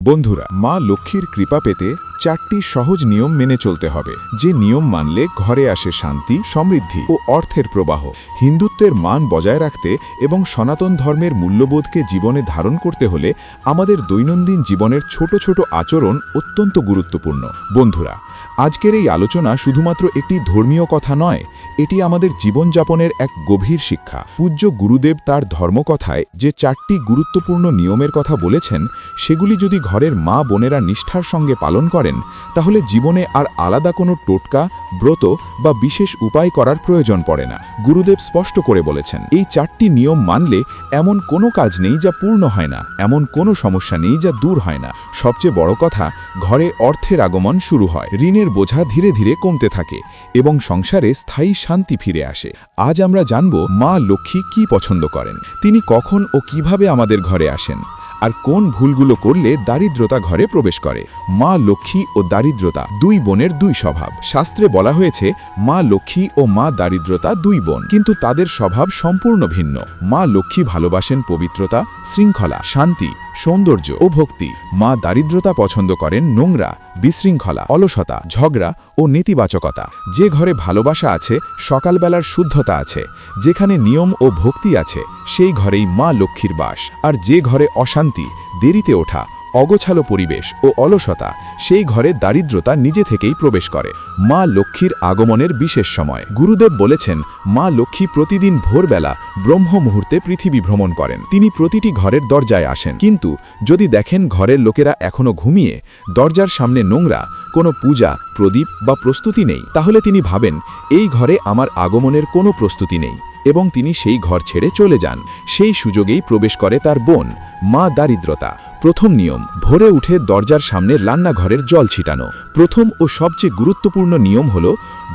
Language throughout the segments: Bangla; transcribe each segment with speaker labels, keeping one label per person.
Speaker 1: বন্ধুরা মা লক্ষ্মীর কৃপা পেতে চারটি সহজ নিয়ম মেনে চলতে হবে। যে নিয়ম মানলে ঘরে আসে শান্তি, সমৃদ্ধি ও অর্থের প্রবাহ। হিন্দুত্বের মান বজায় রাখতে এবং সনাতন ধর্মের মূল্যবোধকে জীবনে ধারণ করতে হলে আমাদের দৈনন্দিন জীবনের ছোট ছোট আচরণ অত্যন্ত গুরুত্বপূর্ণ। বন্ধুরা, আজকের এই আলোচনা শুধুমাত্র একটি ধর্মীয় কথা নয়, এটি আমাদের জীবনযাপনের এক গভীর শিক্ষা। পূজ্য গুরুদেব তার ধর্মকথায় যে চারটি গুরুত্বপূর্ণ নিয়মের কথা বলেছেন, সেগুলি যদি ঘরের মা বোনেরা নিষ্ঠার সঙ্গে পালন করেন তাহলে জীবনে আর আলাদা কোনো টোটকা, ব্রত বা বিশেষ উপায় করার প্রয়োজন পড়ে না, গুরুদেব স্পষ্ট করে বলেছেন। এই চারটি নিয়ম মানলে এমন কোনো কাজ নেই যা পূর্ণ হয় না, এমন কোনো সমস্যা নেই যা দূর হয় না। সবচেয়ে বড় কথা, ঘরে অর্থের আগমন শুরু হয়, ঋণের বোঝা ধীরে ধীরে কমতে থাকে এবং সংসারে স্থায়ী শান্তি ফিরে আসে। আজ আমরা জানব মা লক্ষ্মী কি পছন্দ করেন, তিনি কখন ও কীভাবে আমাদের ঘরে আসেন। আর কোন ভুলগুলো করলে দারিদ্রতা ঘরে প্রবেশ করে? মা লক্ষ্মী ও দারিদ্রতা দুই বোনের দুই স্বভাব। শাস্ত্রে বলা হয়েছে, মা লক্ষ্মী ও মা দারিদ্রতা দুই বোন। কিন্তু তাদের স্বভাব সম্পূর্ণ ভিন্ন। মা লক্ষ্মী ভালোবাসেন পবিত্রতা, শৃঙ্খলা, শান্তি। সৌন্দর্য ও ভক্তি। মা দারিদ্রতা পছন্দ করেন নোংরা, বিশৃঙ্খলা, অলসতা, ঝগড়া ও নেতিবাচকতা। যে ঘরে ভালোবাসা আছে, সকালবেলার শুদ্ধতা আছে। যেখানে নিয়ম ও ভক্তি আছে, সেই ঘরেই মা লক্ষ্মীর বাস। আর যে ঘরে অশান্তি, দেরিতে ওঠা অগোছালো পরিবেশ ও অলসতা সেই ঘরে দারিদ্রতা নিজে থেকেই প্রবেশ করে। মা লক্ষ্মীর আগমনের বিশেষ সময়। গুরুদেব বলেছেন, মা লক্ষ্মী প্রতিদিন ভোরবেলা ব্রহ্ম মুহূর্তে পৃথিবী ভ্রমণ করেন। তিনি প্রতিটি ঘরের দরজায় আসেন। কিন্তু যদি দেখেন ঘরের লোকেরা এখনও ঘুমিয়ে, দরজার সামনে নোংরা, কোনো পূজা, প্রদীপ বা প্রস্তুতি নেই, তাহলে তিনি ভাবেন, এই ঘরে আমার আগমনের কোনো প্রস্তুতি নেই এবং তিনি সেই ঘর ছেড়ে চলে যান। সেই সুযোগেই প্রবেশ করে তার বোন, মা দারিদ্রতা। প্রথম নিয়ম, ভোরে উঠে দরজার সামনে রান্নাঘরের জল ছিটানো। প্রথম ও সবচেয়ে গুরুত্বপূর্ণ নিয়ম হল,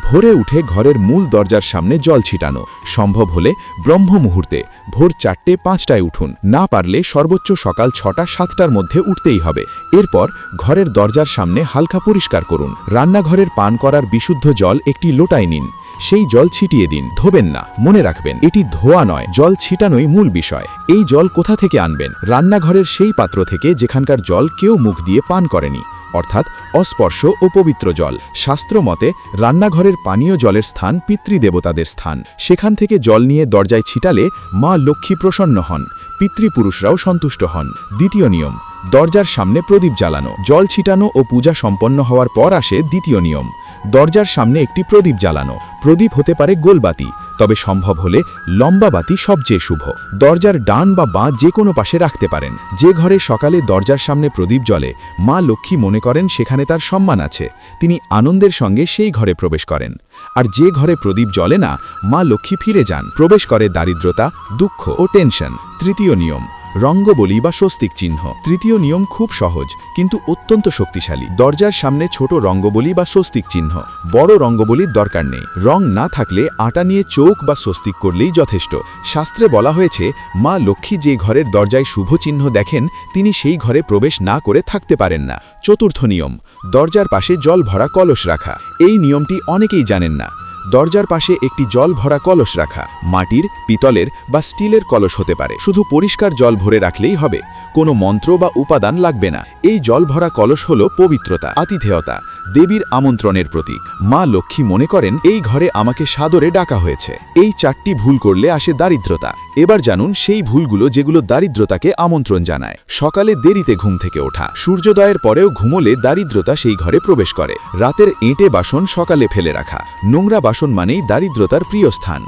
Speaker 1: ভোরে উঠে ঘরের মূল দরজার সামনে জল ছিটানো। সম্ভব হলে ব্রহ্ম মুহূর্তে ভোর চারটে পাঁচটায় উঠুন। না পারলে সর্বোচ্চ সকাল ছটা, সাতটার মধ্যে উঠতেই হবে। এরপর ঘরের দরজার সামনে হালকা পরিষ্কার করুন। রান্নাঘরের পান করার বিশুদ্ধ জল একটি লোটায় নিন। সেই জল ছিটিয়ে দিন, ধোবেন না। মনে রাখবেন, এটি ধোয়া নয়, জল ছিটানোই মূল বিষয়। এই জল কোথা থেকে আনবেন? রান্নাঘরের সেই পাত্র থেকে যেখানকার জল কেউ মুখ দিয়ে পান করেনি। অর্থাৎ অস্পর্শ ও পবিত্র জল। শাস্ত্র মতে, রান্নাঘরের পানীয় জলের স্থান পিতৃদেবতাদের স্থান। সেখান থেকে জল নিয়ে দরজায় ছিটালে মা লক্ষ্মী প্রসন্ন হন, পিতৃপুরুষরাও সন্তুষ্ট হন। দ্বিতীয় নিয়ম, দরজার সামনে প্রদীপ জ্বালানো। জল ছিটানো ও পূজা সম্পন্ন হওয়ার পর আসে দ্বিতীয় নিয়ম, দরজার সামনে একটি প্রদীপ জ্বালানো। প্রদীপ হতে পারে গোলবাতি, তবে সম্ভব হলে লম্বা বাতি সবচেয়ে শুভ। দরজার ডান বা বাঁ যে কোনো পাশে রাখতে পারেন। যে ঘরে সকালে দরজার সামনে প্রদীপ জ্বলে, মা লক্ষ্মী মনে করেন সেখানে তার সম্মান আছে। তিনি আনন্দের সঙ্গে সেই ঘরে প্রবেশ করেন। আর যে ঘরে প্রদীপ জ্বলে না, মা লক্ষ্মী ফিরে যান। প্রবেশ করে দারিদ্রতা, দুঃখ ও টেনশন। তৃতীয় নিয়ম রঙ্গবলি বা স্বস্তিক চিহ্ন। তৃতীয় নিয়ম খুব সহজ, কিন্তু অত্যন্ত শক্তিশালী। দরজার সামনে ছোট রঙ্গবলি বা স্বস্তিক চিহ্ন। বড় রঙ্গবলির দরকার নেই। রং না থাকলে আটা নিয়ে চোখ বা স্বস্তিক করলেই যথেষ্ট। শাস্ত্রে বলা হয়েছে, মা লক্ষ্মী যে ঘরের দরজায় শুভ চিহ্ন দেখেন, তিনি সেই ঘরে প্রবেশ না করে থাকতে পারেন না। চতুর্থ নিয়ম, দরজার পাশে জল ভরা কলস রাখা। এই নিয়মটি অনেকেই জানেন না। দরজার পাশে একটি জল ভরা কলস রাখা। মাটির, পিতলের বা স্টিলের কলস হতে পারে। শুধু পরিষ্কার জল ভরে রাখলেই হবে। কোনো মন্ত্র বা উপাদান লাগবে না। এই জল ভরা কলস হল পবিত্রতা, আতিথেয়তা। দেবীর আমন্ত্রণের প্রতীক। মা লক্ষ্মী মনে করেন, এই ঘরে আমাকে সাদরে ডাকা হয়েছে। এই চারটি ভুল করলে আসে দারিদ্রতা। এবার জানুন, সেই ভুলগুলো যেগুলো দারিদ্রতাকে আমন্ত্রণ জানায়। সকালে দেরিতে ঘুম থেকে ওঠা। সূর্যোদয়ের পরেও ঘুমোলে দারিদ্রতা সেই ঘরে প্রবেশ করে। রাতের এঁটে বাসন সকালে ফেলে রাখা। নোংরা বাসন মানেই দারিদ্রতার প্রিয় স্থান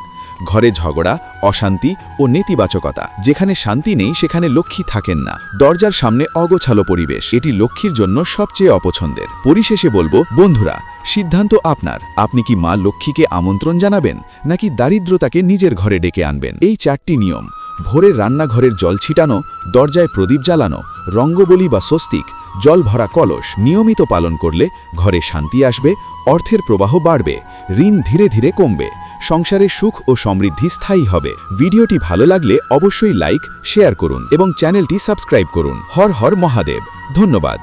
Speaker 1: ঘরে ঝগড়া, অশান্তি ও নেতিবাচকতা। যেখানে শান্তি নেই, সেখানে লক্ষ্মী থাকেন না। দরজার সামনে অগোছালো পরিবেশ, এটি লক্ষ্মীর জন্য সবচেয়ে অপছন্দের। পরিশেষে বলব, বন্ধুরা, সিদ্ধান্ত আপনার। আপনি কি মা লক্ষ্মীকে আমন্ত্রণ জানাবেন, নাকি দারিদ্রতাকে নিজের ঘরে ডেকে আনবেন? এই চারটি নিয়ম ভোরের রান্নাঘরের জল ছিটানো, দরজায় প্রদীপ জ্বালানো, রঙ্গবলি বা স্বস্তিক, জল ভরা কলস, নিয়মিত পালন করলে ঘরে শান্তি আসবে, অর্থের প্রবাহ বাড়বে, ঋণ ধীরে ধীরে কমবে। সংসারে সুখ ও সমৃদ্ধি স্থায়ী হবে। ভিডিওটি ভালো লাগলে অবশ্যই লাইক, শেয়ার করুন এবং চ্যানেলটি সাবস্ক্রাইব করুন। হর হর মহাদেব। ধন্যবাদ।